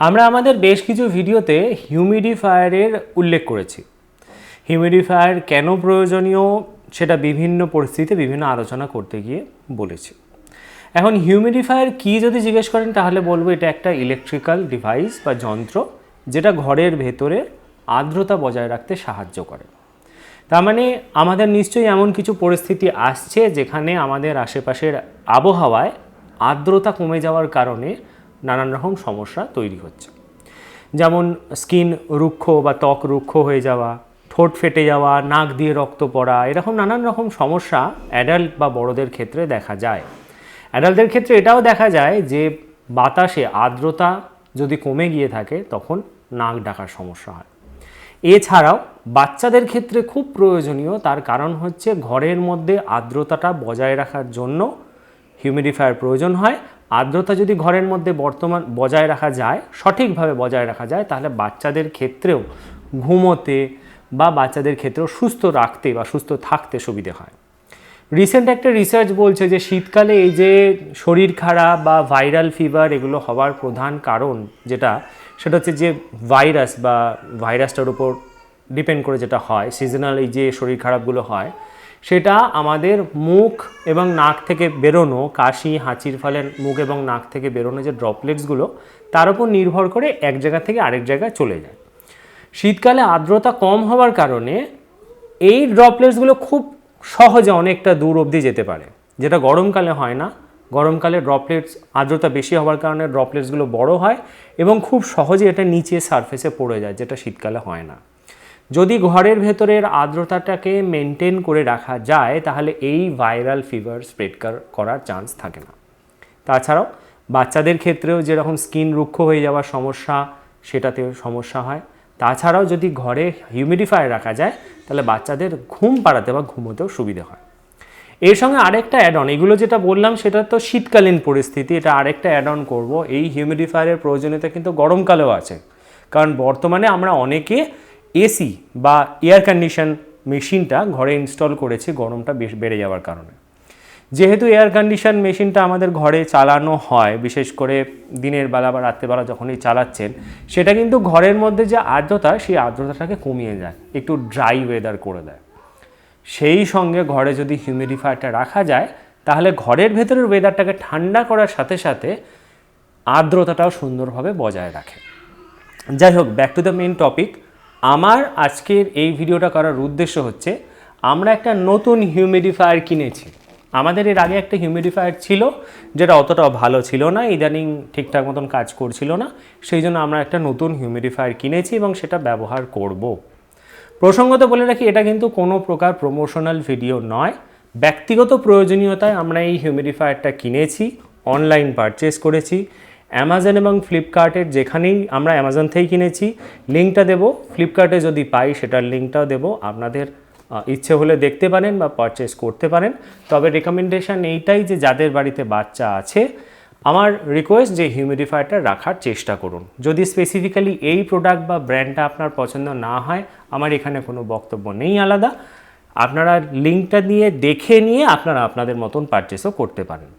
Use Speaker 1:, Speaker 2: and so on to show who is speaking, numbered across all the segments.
Speaker 1: আমরা আমাদের বেশ কিছু ভিডিওতে হিউমিডিফায়ারের উল্লেখ করেছি। হিউমিডিফায়ার কেন প্রয়োজনীয় সেটা বিভিন্ন পরিস্থিতিতে বিভিন্ন আলোচনা করতে গিয়ে বলেছি। এখন হিউমিডিফায়ার কি যদি জিজ্ঞেস করেন তাহলে বলব এটা একটা ইলেকট্রিক্যাল ডিভাইস বা যন্ত্র যেটা ঘরের ভেতরে আর্দ্রতা বজায় রাখতে সাহায্য করে। তার মানে আমাদের নিশ্চয়ই এমন কিছু পরিস্থিতি আসছে যেখানে আমাদের আশেপাশের আবহাওয়ায় আর্দ্রতা কমে যাওয়ার কারণে নানান রকম সমস্যা তৈরি হচ্ছে। যেমন স্কিন রুক্ষ বা ত্বক রুক্ষ হয়ে যাওয়া, ঠোঁট ফেটে যাওয়া, নাক দিয়ে রক্ত পড়া, এরকম নানান রকম সমস্যা অ্যাডাল্ট বা বড়দের ক্ষেত্রে দেখা যায়। অ্যাডাল্টদের ক্ষেত্রে এটাও দেখা যায় যে বাতাসে আর্দ্রতা যদি কমে গিয়ে থাকে, তখন নাক ডাকার সমস্যা হয়। এছাড়াও বাচ্চাদের ক্ষেত্রে খুব প্রয়োজনীয়, তার কারণ হচ্ছে ঘরের মধ্যে আর্দ্রতাটা বজায় রাখার জন্য হিউমিডিফায়ার প্রয়োজন হয় আর্দ্রতা যদি ঘরের মধ্যে বর্তমান বজায় রাখা যায়, সঠিকভাবে বজায় রাখা যায়, তাহলে বাচ্চাদের ক্ষেত্রেও ঘুমোতে বা বাচ্চাদের ক্ষেত্রেও সুস্থ রাখতে বা সুস্থ থাকতে সুবিধে হয়। রিসেন্ট একটা রিসার্চ বলছে যে শীতকালে এই যে শরীর খারাপ বা ভাইরাল ফিভার এগুলো হওয়ার প্রধান কারণ যেটা, সেটা হচ্ছে যে ভাইরাস বা ভাইরাসটার উপর ডিপেন্ড করে যেটা হয় সিজনাল এই যে শরীর খারাপগুলো হয় সেটা আমাদের মুখ এবং নাক থেকে বেরোনো, কাশি, হাঁচির ফলে মুখ এবং নাক থেকে বেরোনো যে ড্রপলেটসগুলো তার উপর নির্ভর করে এক জায়গা থেকে আরেক জায়গায় চলে যায়। শীতকালে আর্দ্রতা কম হওয়ার কারণে এই ড্রপলেটসগুলো খুব সহজে অনেকটা দূর অবধি যেতে পারে। যেটা গরমকালে হয় না। গরমকালে ড্রপলেটস আর্দ্রতা বেশি হওয়ার কারণে ড্রপলেটসগুলো বড় হয় এবং খুব সহজে এটা নিচে সারফেসে পড়ে যায়, যেটা শীতকালে হয় না। যদি ঘরের ভেতরের আর্দ্রতাটাকে মেনটেন করে রাখা যায়, তাহলে এই ভাইরাল ফিভার স্প্রেড করার চান্স থাকে না। তাছাড়াও বাচ্চাদের ক্ষেত্রেও যেরকম স্কিন রুক্ষ হয়ে যাওয়ার সমস্যা, সেটাতেও সমস্যা হয়। তাছাড়াও যদি ঘরে হিউমিডিফায়ার রাখা যায়, তাহলে বাচ্চাদের ঘুম পাড়াতে বা ঘুমোতেও সুবিধে হয়। এর সঙ্গে আরেকটা অ্যাড অন এগুলো যেটা বললাম, সেটা তো শীতকালীন পরিস্থিতি, এটা আরেকটা অ্যাড অন করব। এই হিউমিডিফায়ারের প্রয়োজনীয়তা কিন্তু গরমকালেও আছে। কারণ বর্তমানে আমরা অনেকে এসি বা এয়ার কন্ডিশন মেশিনটা ঘরে ইনস্টল করেছি, গরমটা বেশ বেড়ে যাওয়ার কারণে। যেহেতু এয়ার কন্ডিশন মেশিনটা আমাদের ঘরে চালানো হয়, বিশেষ করে দিনের বেলা বা রাত্রেবেলা যখনই চালাচ্ছেন, সেটা কিন্তু ঘরের মধ্যে যে আর্দ্রতা, সেই আর্দ্রতাটাকে কমিয়ে যায় একটু ড্রাই ওয়েদার করে দেয়। সেই সঙ্গে ঘরে যদি হিউমিডিফায়ারটা রাখা যায়, তাহলে ঘরের ভেতরের ওয়েদারটাকে ঠান্ডা করার সাথে সাথে আর্দ্রতাটাও সুন্দরভাবে বজায় রাখে। যাই হোক back to the main topic আমার আজকের এই ভিডিওটা করার উদ্দেশ্য হচ্ছে, আমরা একটা নতুন হিউমিডিফায়ার কিনেছি। আমাদের এর আগে একটা হিউমিডিফায়ার ছিল, যেটা অতটা ভালো ছিল না, ইদানিং ঠিকঠাক মতন কাজ করছিল না, সেই জন্য আমরা একটা নতুন হিউমিডিফায়ার কিনেছি এবং সেটা ব্যবহার করব। প্রসঙ্গত বলে রাখি, এটা কিন্তু কোনো প্রকার প্রমোশনাল ভিডিও নয়। ব্যক্তিগত প্রয়োজনীয়তায় আমরা এই হিউমিডিফায়ারটা কিনেছি অনলাইন পারচেস করেছি। অ্যামাজন এবং ফ্লিপকার্টের যেখানেই আমরা অ্যামাজন থেকেই কিনেছি লিঙ্কটা দেবো। ফ্লিপকার্টে যদি পাই, সেটার লিঙ্কটাও দেবো। আপনাদের ইচ্ছে হলে দেখতে পারেন বা পারচেস করতে পারেন। তবে রেকমেন্ডেশন এইটাই যে যাদের বাড়িতে বাচ্চা আছে, আমার রিকোয়েস্ট যে হিউমিডিফায়ারটা রাখার চেষ্টা করুন। যদি স্পেসিফিক্যালি এই প্রোডাক্ট বা ব্র্যান্ডটা আপনার পছন্দ না হয়, আমার এখানে কোনো বক্তব্য নেই আলাদা। আপনারা লিঙ্কটা দিয়ে দেখে নিয়ে আপনারা আপনাদের মতন পারচেসও করতে পারেন।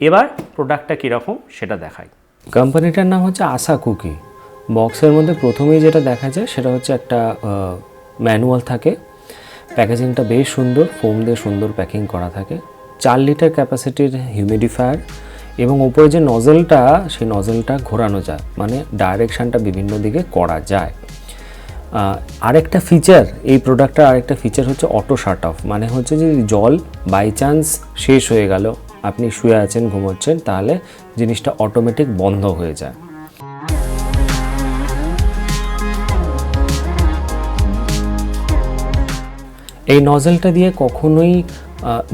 Speaker 1: এবার প্রোডাক্টটা কীরকম, সেটা দেখাই। কোম্পানিটার নাম হচ্ছে আশা কুকি। বক্সের মধ্যে প্রথমেই যেটা দেখা যায় সেটা হচ্ছে একটা ম্যানুয়াল থাকে। প্যাকেজিংটা বেশ সুন্দর, ফোম দিয়ে সুন্দর প্যাকিং করা থাকে। চার লিটার ক্যাপাসিটির হিউমিডিফায়ার এবং উপরে যে নজেলটা, সেই নজেলটা ঘোরানো যায় মানে ডাইরেকশানটা বিভিন্ন দিকে করা যায়। আরেকটা ফিচার, এই প্রোডাক্টটার আরেকটা ফিচার হচ্ছে অটো শাট অফ মানে হচ্ছে যে জল বাই চান্স শেষ হয়ে গেল। আপনি শুয়ে আছেন, ঘুমোচ্ছেন, তাহলে জিনিসটা অটোমেটিক বন্ধ হয়ে যায়। এই নজলটা দিয়ে কখনোই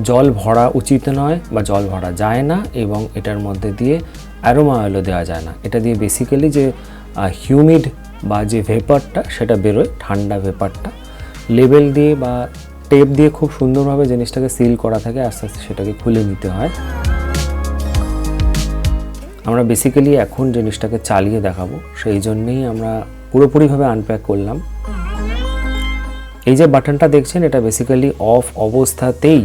Speaker 1: জল ভরা উচিত নয় বা জল ভরা যায় না এবং এটার মধ্যে দিয়ে অ্যারোমা অয়েলও দেওয়া যায় না। এটা দিয়ে বেসিক্যালি যে হিউমিড বা যে ভেপারটা সেটা বেরোয়, ঠান্ডা ভেপারটা লেবেল দিয়ে বা টেপ দিয়ে খুব সুন্দরভাবে জিনিসটাকে সিল করা থাকে, আস্তে আস্তে সেটাকে খুলে নিতে হয়। আমরা বেসিক্যালি এখন জিনিসটাকে চালিয়ে দেখাবো, সেই জন্যেই আমরা পুরোপুরিভাবে আনপ্যাক করলাম। এই যে বাটনটা দেখছেন, এটা বেসিক্যালি অফ অবস্থাতেই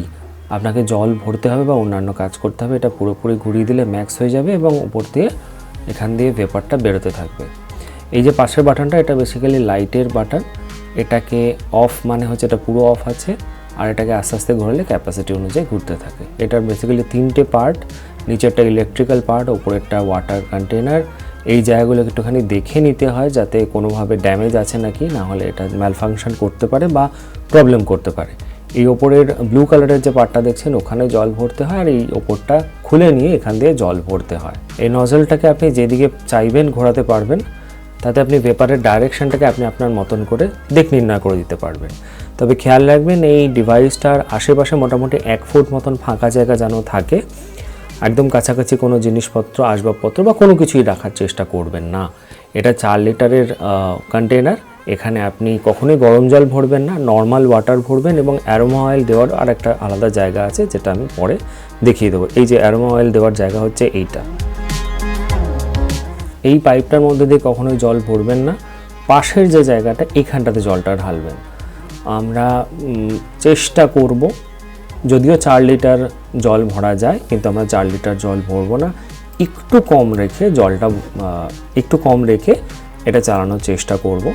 Speaker 1: আপনাকে জল ভরতে হবে বা অন্যান্য কাজ করতে হবে, এটা পুরোপুরি ঘুরিয়ে দিলে ম্যাক্স হয়ে যাবে এবং উপর দিয়ে এখান দিয়ে ভেপারটা বেরোতে থাকবে। এই যে পাশের বাটনটা এটা বেসিক্যালি লাইটের বাটন এটাকে অফ মানে হচ্ছে এটা পুরো অফ আছে, আর এটাকে আস্তে আস্তে ঘোরালে ক্যাপাসিটি অনুযায়ী ঘুরতে থাকে। এটার বেসিক্যালি তিনটে পার্ট নিচেরটা ইলেকট্রিক্যাল পার্ট ওপরেরটা ওয়াটার কন্টেনার এই জায়গাগুলো একটুখানি দেখে নিতে হয় যাতে কোনোভাবে ড্যামেজ আছে নাকি, না হলে এটা ম্যালফাংশন করতে পারে বা প্রবলেম করতে পারে। এই ওপরের ব্লু কালারের যে পার্টটা দেখছেন, ওখানে জল ভরতে হয় আর এই ওপরটা খুলে নিয়ে এখান দিয়ে জল ভরতে হয়। এই নজলটাকে আপনি যেদিকে চাইবেন ঘোরাতে পারবেন তাতে আপনি পেপারের ডাইরেকশনটাকে আপনি আপনার মতন করে দিক নির্ণয় করে দিতে পারবেন। তবে খেয়াল রাখবেন, এই ডিভাইসটার আশেপাশে মোটামুটি এক ফুট মতন ফাঁকা জায়গা যেন থাকে, একদম কাছাকাছি কোনো জিনিসপত্র, আসবাবপত্র বা কোনো কিছুই রাখার চেষ্টা করবেন না। এটা চার লিটারের কন্টেনার এখানে আপনি কখনোই গরম জল ভরবেন না নর্মাল ওয়াটার ভরবেন এবং অ্যারোমা অয়েল দেওয়ার আর একটা আলাদা জায়গা আছে, যেটা আমি পরে দেখিয়ে দেবো। এই যে অ্যারোমা অয়েল দেওয়ার জায়গা হচ্ছে এইটা। এই পাইপটার মধ্যে দিয়ে কখনোই জল ভরবেন না। পাশের যে জায়গাটা, এখানটাতে জলটা ঢালবেন। আমরা চেষ্টা করব, যদিও চার লিটার জল ভরা যায়, কিন্তু আমরা চার লিটার জল ভরবো না। একটু কম রেখে জলটা একটু কম রেখে এটা চালানোর চেষ্টা করব।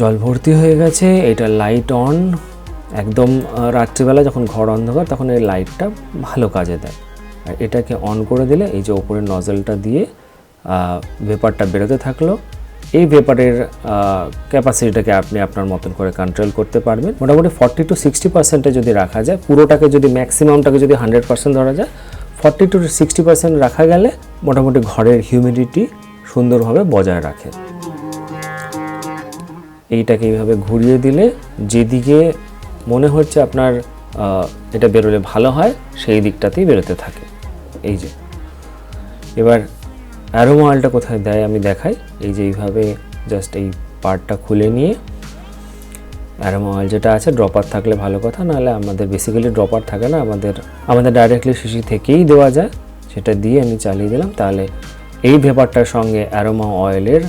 Speaker 1: জল ভর্তি হয়ে গেছে, এটা লাইট অন। একদম রাত্রিবেলা যখন ঘর অন্ধকার, তখন এই লাইটটা ভালো কাজে দেয়। আর এটাকে অন করে দিলে এই যে ওপরের নজলটা দিয়ে ভেপারটা বেরোতে থাকল। এই ভেপারের ক্যাপাসিটিটাকে আপনি আপনার মতন করে কন্ট্রোল করতে পারবেন। মোটামুটি ফর্টি টু সিক্সটি পার্সেন্টে যদি রাখা যায়, পুরোটাকে যদি ম্যাক্সিমামটাকে যদি হান্ড্রেড পার্সেন্ট ধরা যায় ফর্টি টু সিক্সটি পার্সেন্ট রাখা গেলে মোটামুটি ঘরের হিউমিডিটি সুন্দরভাবে বজায় রাখে। এইটাকে এইভাবে ঘুরিয়ে দিলে যেদিকে মনে হচ্ছে আপনার এটা বেরোলে ভালো হয়, সেই দিকটাতেই বেরোতে থাকে। এই যে। এবার অ্যারোমা অয়েলটা কোথায় দেয় আমি দেখাই। এই যে এইভাবে জাস্ট এই পার্টটা খুলে নিয়ে অ্যারোমা অয়েল যেটা আছে ড্রপার থাকলে ভালো কথা, নাহলে আমাদের বেসিক্যালি ড্রপার থাকে না, আমাদের আমাদের ডাইরেক্টলি শিশি থেকেই দেওয়া যায়। সেটা দিয়ে আমি চালিয়ে দিলাম। তাহলে এই ভেপারটার সঙ্গে অ্যারোমা অয়েলের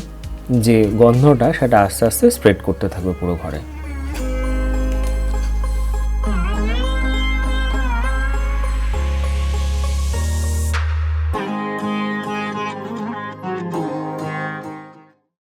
Speaker 1: যে গন্ধটা, সেটা আস্তে আস্তে স্প্রেড করতে থাকবে পুরো ঘরে।